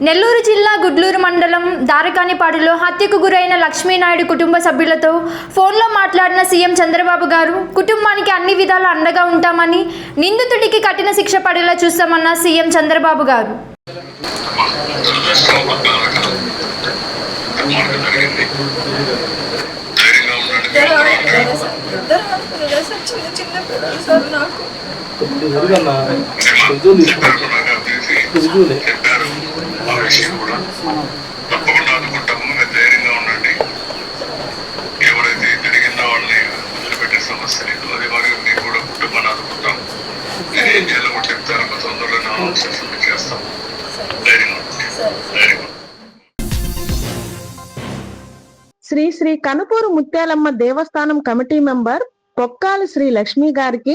నెల్లూరు జిల్లా గుడ్లూరు మండలం దారకానిపాడులో హత్యకు గురైన లక్ష్మీనాయుడు కుటుంబ సభ్యులతో ఫోన్లో మాట్లాడిన సీఎం చంద్రబాబు గారు కుటుంబానికి అన్ని విధాల అండగా ఉంటామని నిందితుడికి కఠిన శిక్ష పడేలా చూస్తామన్న సీఎం చంద్రబాబు గారు. చిన్న చిన్న పిల్లలు సార్ నాకు విషయం కూడా తప్పకుండా అనుకుంటాము. మీరు ధైర్యంగా ఉండండి. ఎవరైతే తిరిగిందో వాళ్ళని వదిలిపెట్టే సమస్య లేదు. అదే మరి మీకు కూడా కుటుంబాన్ని ఆదుకుంటాం. నేను ఏం చేయాలో కూడా చెప్తాను. ఒక తొందరలో ఆన్సర్స్ చేస్తాం. ధైర్యంగా ధైర్యంగా శ్రీ శ్రీ కనుపూరు ముత్యాలమ్మ దేవస్థానం కమిటీ మెంబర్ పొక్కాలి శ్రీ లక్ష్మి గారికి